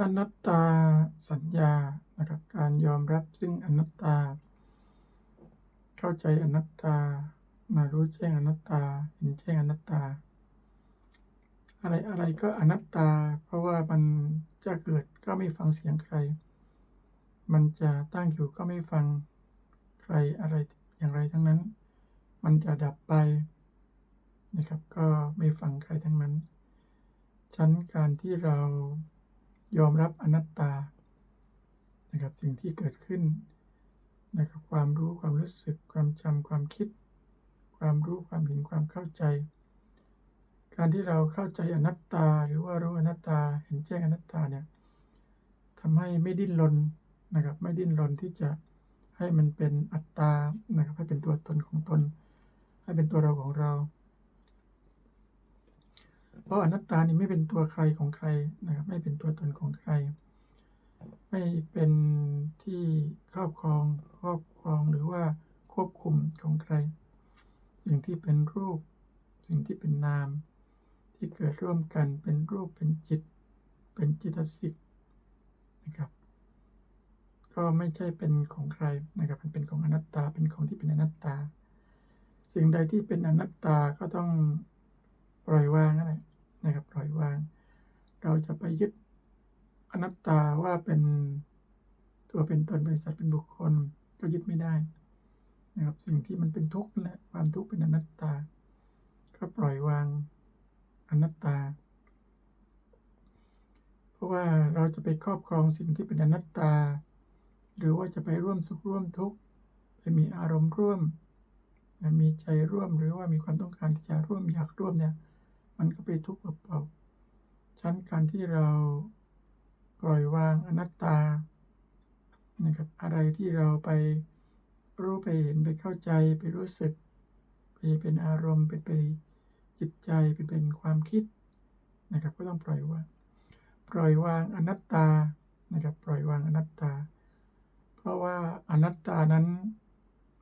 อนัตตาสัญญานะครับการยอมรับซึ่งอนัตตา เข้าใจอนัตตามารู้แจ้งอนัตตาเห็นแจ้งอนัตตา อะไรอะไรก็อนัตตา เพราะว่ามันจะเกิดก็ไม่ฟังเสียงใคร มันจะตั้งอยู่ก็ไม่ฟังใครอะไรอย่างไรทั้งนั้น มันจะดับไปนะครับ ก็ไม่ฟังใครทั้งนั้นชั้นการที่เรา ยอมรับอนัตตานะครับสิ่งที่เกิดขึ้นนะครับความรู้ความรู้สึกความจำความคิด ความรู้ความเห็นความเข้าใจ การที่เราเข้าใจอนัตตา หรือว่ารู้อนัตตาเห็นแจ้งอนัตตาเนี่ยทำให้ไม่ดิ้นรนนะครับไม่ดิ้นรนที่จะให้มันเป็นอัตตานะครับให้เป็นตัวตนของตน ให้เป็นตัวเราของเรา ราะอนัตตานี่ไม่เป็นตัวใครของใครนะครับ ไม่เป็นตัวตนของใคร ไม่เป็นที่ครอบครองครอบครองหรือว่าควบคุมของใคร สิ่งที่เป็นรูป สิ่งที่เป็นนาม ที่เกิดร่วมกันเป็นรูปเป็นจิต เป็นจิตสิกนะครับ ก็ไม่ใช่เป็นของใครนะครับ มันเป็นของอนัตตา เป็นของที่เป็นอนัตตา สิ่งใดที่เป็นอนัตตาก็ต้องปล่อยวางนั่นแหละ นะครับปล่อยวาง เราจะไปยึดอนัตตาว่าเป็นตัวเป็นตนเป็นสัตว์เป็นบุคคลก็ยึดไม่ได้นะครับสิ่งที่มันเป็นทุกข์นั่แหละความทุกข์เป็นอนัตตา ก็ปล่อยวางอนัตตา เพราะว่าเราจะไปครอบครองสิ่งที่เป็นอนัตตา หรือว่าจะไปร่วมสุขร่วมทุกข์ไปมีอารมณ์ร่วม มีใจร่วมหรือว่ามีความต้องการที่จะร่วมอยากร่วมเนี่ย มันก็ไปทุกข์เปล่าๆชั้นการที่เราปล่อยวางอนัตตานะครับอะไรที่เราไปรู้ไปเห็นไปเข้าใจไปรู้สึกไปเป็นอารมณ์เป็นไปจิตใจไปเป็นความคิดนะครับก็ต้องปล่อยวางปล่อยวางอนัตตานะครับปล่อยวางอนัตตา เพราะว่าอนัตตานั้น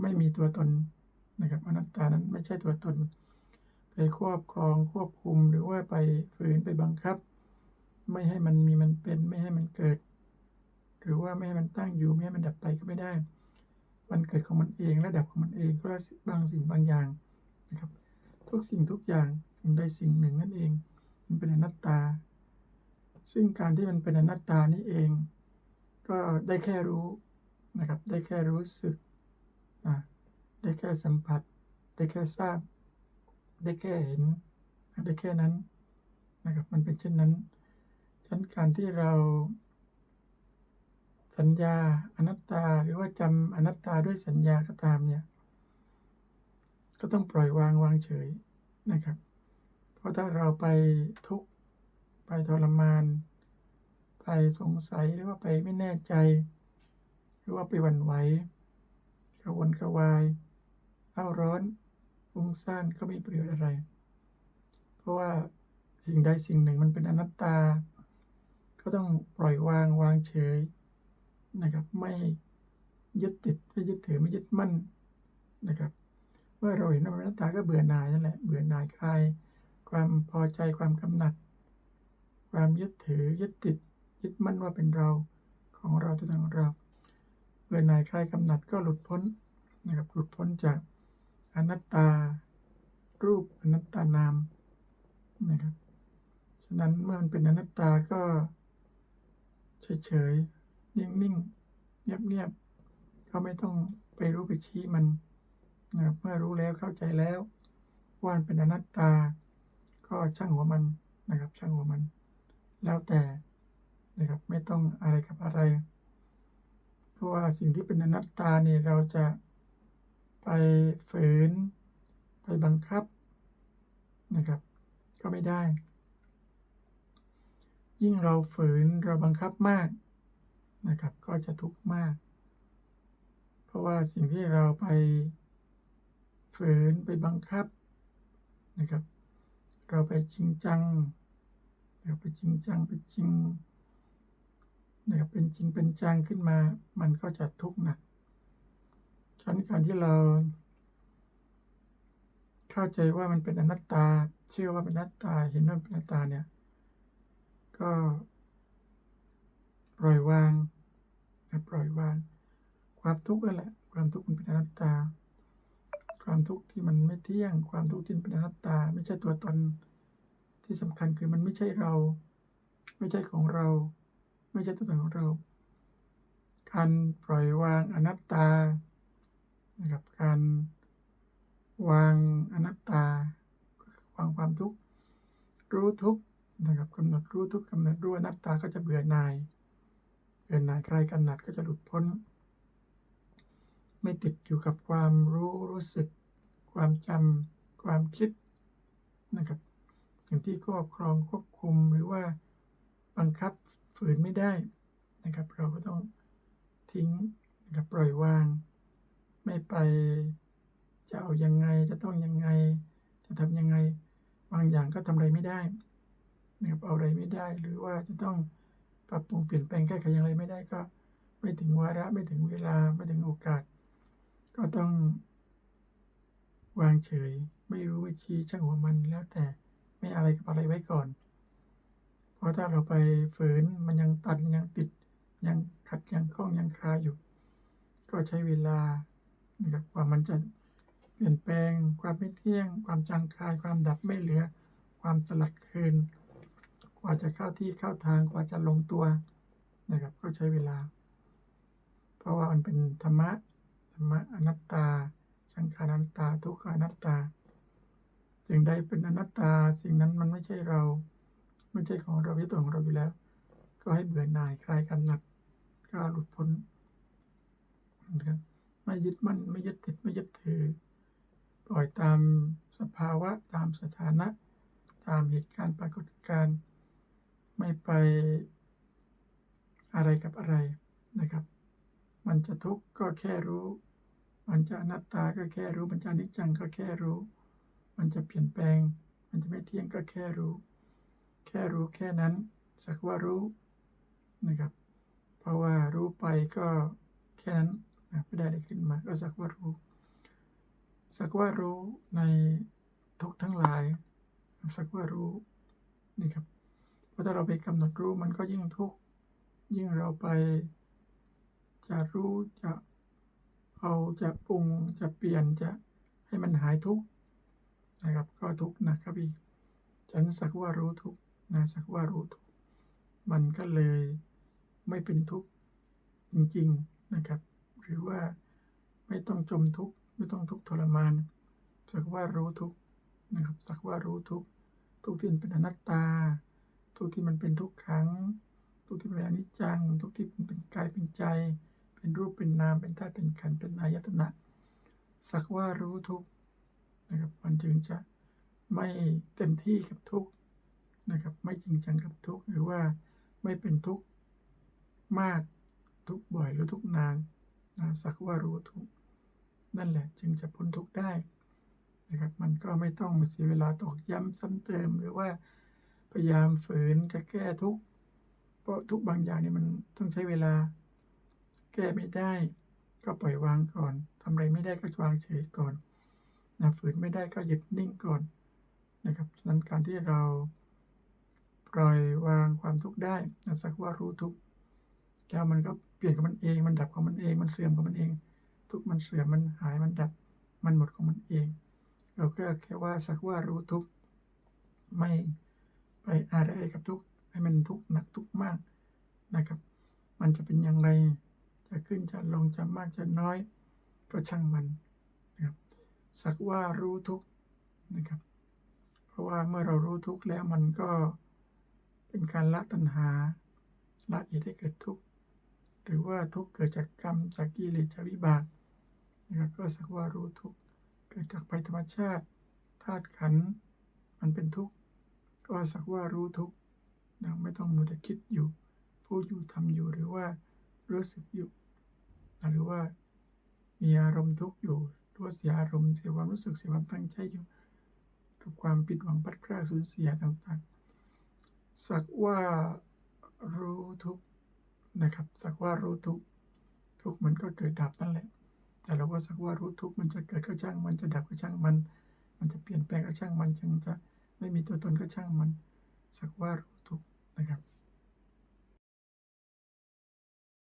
ไม่มีตัวตนนะครับอนัตตานั้นไม่ใช่ตัวตน ไปครอบครองควบคุมหรือว่าไปฝืนไปบังคับ ไม่ให้มันมีมันเป็นไม่ให้มันเกิด หรือว่าไม่ให้มันตั้งอยู่ไม่ให้มันดับไปก็ไม่ได้ มันเกิดของมันเองและดับของมันเองก็บางสิ่งบางอย่างนะครับ ทุกสิ่งทุกอย่างสิ่งใดสิ่งหนึ่งนั่นเอง มันเป็นอนัตตา ซึ่งการที่มันเป็นอนัตตานี่เอง ก็ได้แค่รู้นะครับ ได้แค่รู้สึกนะได้แค่สัมผัส ได้แค่ทราบ ได้แค่เห็นได้แค่นั้นนะครับ มันเป็นเช่นนั้นฉะนั้นการที่เราสัญญาอนัตตาหรือว่าจำอนัตตาด้วยสัญญาก็ตามเนี่ย ก็ต้องปล่อยวางวางเฉยนะครับ เพราะถ้าเราไปทุกข์ไปทรมาน ไปสงสัยหรือว่าไปไม่แน่ใจ หรือว่าไปหวั่นไหวกระวนกระวายเล่าร้อน ฟุ้งซ่านก็ไม่ประโยชน์อะไร เพราะว่าสิ่งใดสิ่งหนึ่งมันเป็นอนัตตา ก็ต้องปล่อยวางวางเฉยนะครับ ไม่ยึดติดไม่ยึดถือไม่ยึดมั่นนะครับ เมื่อเราเห็นอนัตตาก็เบื่อหน่ายนั่นแหละเบื่อหน่ายคลายความพอใจความกำหนัด ความยึดถือยึดติด ยึดมั่นว่าเป็นเราของเราตัวตนของเราเบื่อหน่ายคลายกำหนัดก็หลุดพ้นนะครับหลุดพ้นจาก อนัตตา รูปอนัตตานามนะครับฉะนั้นเมื่อมันเป็นอนัตตาก็เฉยๆนิ่งๆเงียบๆก็ไม่ต้องไปรู้ไปชี้มันนะครับเมื่อรู้แล้วเข้าใจแล้วว่ามันเป็นอนัตตา ก็ช่างหัวมันนะครับ ช่างหัวมัน แล้วแต่นะครับไม่ต้องอะไรกับอะไร เพราะว่าสิ่งที่เป็นอนัตตาเนี่ยเราจะ ไปฝืน ไปบังคับนะครับ ก็ไม่ได้ ยิ่งเราฝืนเราบังคับมากนะครับ ก็จะทุกข์มาก เพราะว่าสิ่งที่เราไปฝืนไปบังคับนะครับ เราไปจริงจังเราไปจริงจังไปจริงนะครับเป็นจริงเป็นจังขึ้นมา มันก็จะทุกข์หนัก ฉะนั้นการที่เราเข้าใจว่ามันเป็นอนัตตา เชื่อว่าเป็นอนัตตา เห็นว่าเป็นอนัตตาเนี่ย ก็ปล่อยวางปล่อยวาง ความทุกข์นั่นแหละ ความทุกข์มันเป็นอนัตตา ความทุกข์ที่มันไม่เที่ยง ความทุกข์ที่เป็นอนัตตา ไม่ใช่ตัวตนที่สำคัญคือมันไม่ใช่เรา ไม่ใช่ของเรา ไม่ใช่ตัวตนของเราการปล่อยวางอนัตตา นะครับ การวางอนัตตาวางความทุกข์รู้ทุกข์นะครับกำหนดรู้ทุกข์กำหนดรู้อนัตตาก็จะเบื่อหน่ายเบื่อหน่ายใครกำหนัดก็จะหลุดพ้น ไม่ติดอยู่กับความรู้รู้สึก ความจำความคิดนะครับอย่างที่ครอบครองควบคุมหรือว่าบังคับฝืนไม่ได้นะครับ เราก็ต้องทิ้งนะครับปล่อยวาง ไม่ไป จะเอายังไงจะต้องยังไง จะทำยังไง บางอย่างก็ทำอะไรไม่ได้นะครับเอาอะไรไม่ได้ หรือว่าจะต้องปรับปรุงเปลี่ยนแปลงแก้ไขอย่างไรไม่ได้ก็ ไม่ถึงวาระไม่ถึงเวลาไม่ถึงโอกาส ก็ต้อง วางเฉย ไม่รู้ไม่ชี้ช่างหัวมันแล้วแต่ไม่อะไรกับอะไรไว้ก่อน เพราะถ้าเราไปฝืนมันยังตันยังติดยังขัดยังข้องยังคาอยู่ ก็ใช้เวลา นะครับว่ามันจะเปลี่ยนแปลง ความไม่เที่ยง ความจางคาย ความดับไม่เหลือ ความสลัดคืน กว่าจะเข้าที่เข้าทางกว่าจะลงตัวนะครับ ก็ใช้เวลา เพราะว่ามันเป็นธรรมะธรรมะอนัตตา สังขารอนัตตา ทุกขานัตตา สิ่งใดเป็นอนัตตา สิ่งนั้นมันไม่ใช่เรา ไม่ใช่ของเราไม่ใช่ตัวของเราอยู่แล้ว ก็ให้เบื่อหน่ายคลายกำหนัดก็หลุดพ้นนะครับ ไม่ยึดมั่นไม่ยึดติดไม่ยึดถือ ปล่อยตามสภาวะตามสถานะ ตามเหตุการณ์ปรากฏการณ์ไม่ไปอะไรกับอะไรนะครับ มันจะทุกข์ก็แค่รู้ มันจะอนัตตาก็แค่รู้ มันจะนิจจังก็แค่รู้ มันจะเปลี่ยนแปลง มันจะไม่เที่ยงก็แค่รู้ แค่รู้แค่นั้น สักว่ารู้นะครับ เพราะว่ารู้ไปก็แค่นั้น ไม่ได้อะไรขึ้นมา ก็สักว่ารู้ สักว่ารู้ในทุกทั้งหลาย สักว่ารู้นี่ครับเพราะถ้าเราไปกำหนดรู้มันก็ยิ่งทุกข์ยิ่งเราไป จะรู้จะเอาจะปรุงจะเปลี่ยนจะให้มันหายทุกข์นะครับ ก็ทุกข์นะครับอีกฉันสักว่ารู้ทุกข์นะสักว่ารู้ทุกข์มันก็เลยไม่เป็นทุกข์จริง ๆ นะครับ หรือว่าไม่ต้องจมทุกข์ไม่ต้องทุกข์ทรมาน สักว่ารู้ทุกข์นะครับ สักว่ารู้ทุกข์ทุกที่มันเป็นอนัตตา ทุกที่มันเป็นทุกขัง ทุกที่เป็นอนิจจัง ทุกที่มันเป็นกายเป็นใจ เป็นรูปเป็นนามเป็นธาตุเป็นขันธ์เป็นอายตนะ สักว่ารู้ทุกข์นะครับ มันจึงจะไม่เต็มที่กับทุกข์นะครับ ไม่จริงจังกับทุกข์หรือว่าไม่เป็นทุกข์มากทุกบ่อยหรือทุกนาน สักว่ารู้ทุกนั่นแหละจึงจะพ้นทุกได้นะครับ มันก็ไม่ต้องเสียเวลาตอกย้ำซ้ำเติม หรือว่าพยายามฝืนจะแก้ทุกเพราะทุกบางอย่างนี่มันต้องใช้เวลา แก้ไม่ได้ ก็ปล่อยวางก่อนทำอะไรไม่ได้ก็วางเฉยก่อนนะฝืนไม่ได้ก็หยุดนิ่งก่อนนะครับฉะนั้นการที่เราปล่อยวางความทุกข์ได้นะสักว่ารู้ทุกข์ แล้วมันก็เปลี่ยนของมันเอง มันดับของมันเอง มันเสื่อมของมันเอง ทุกมันเสื่อม มันหาย มันดับ มันหมดของมันเอง เราก็แค่ว่าสักว่ารู้ทุกข์ไม่ไปอะไรกับทุกข์ให้มันทุกข์หนักทุกข์มากนะครับ มันจะเป็นอย่างไร จะขึ้นจะลงจะมากจะน้อย ก็ช่างมันนะครับ สักว่ารู้ทุกข์นะครับ เพราะว่าเมื่อเรารู้ทุกข์แล้วมันก็เป็นการละตัณหาละเหตุให้เกิดทุกข์ หรือว่าทุกเกิดจากกรรมจากกิเลสจากวิบากนะครับก็สักว่ารู้ทุกเกิดจากภัยธรรมชาติธาตุขันมันเป็นทุกข์ก็สักว่ารู้ทุกนะไม่ต้องมัวแต่คิดอยู่พูดอยู่ทำอยู่หรือว่ารู้สึกอยู่นะหรือว่ามีอารมณ์ทุกข์อยู่หรือว่าเสียอารมณ์เสียความรู้สึกเสียความตั้งใจอยู่กับความผิดหวังพัดพลาดสูญเสียต่างๆ สักว่ารู้ทุกข์ นะครับ สักว่ารู้ทุกทุกมันก็เกิดดับนั่นแหละ แต่เราก็สักว่ารู้ทุกมันจะเกิดก็ช่างมันจะดับก็ช่างมัน มันจะเปลี่ยนแปลงก็ช่างมันจึงจะไม่มีตัวตนก็ช่างมัน สักว่ารู้ทุกนะครับ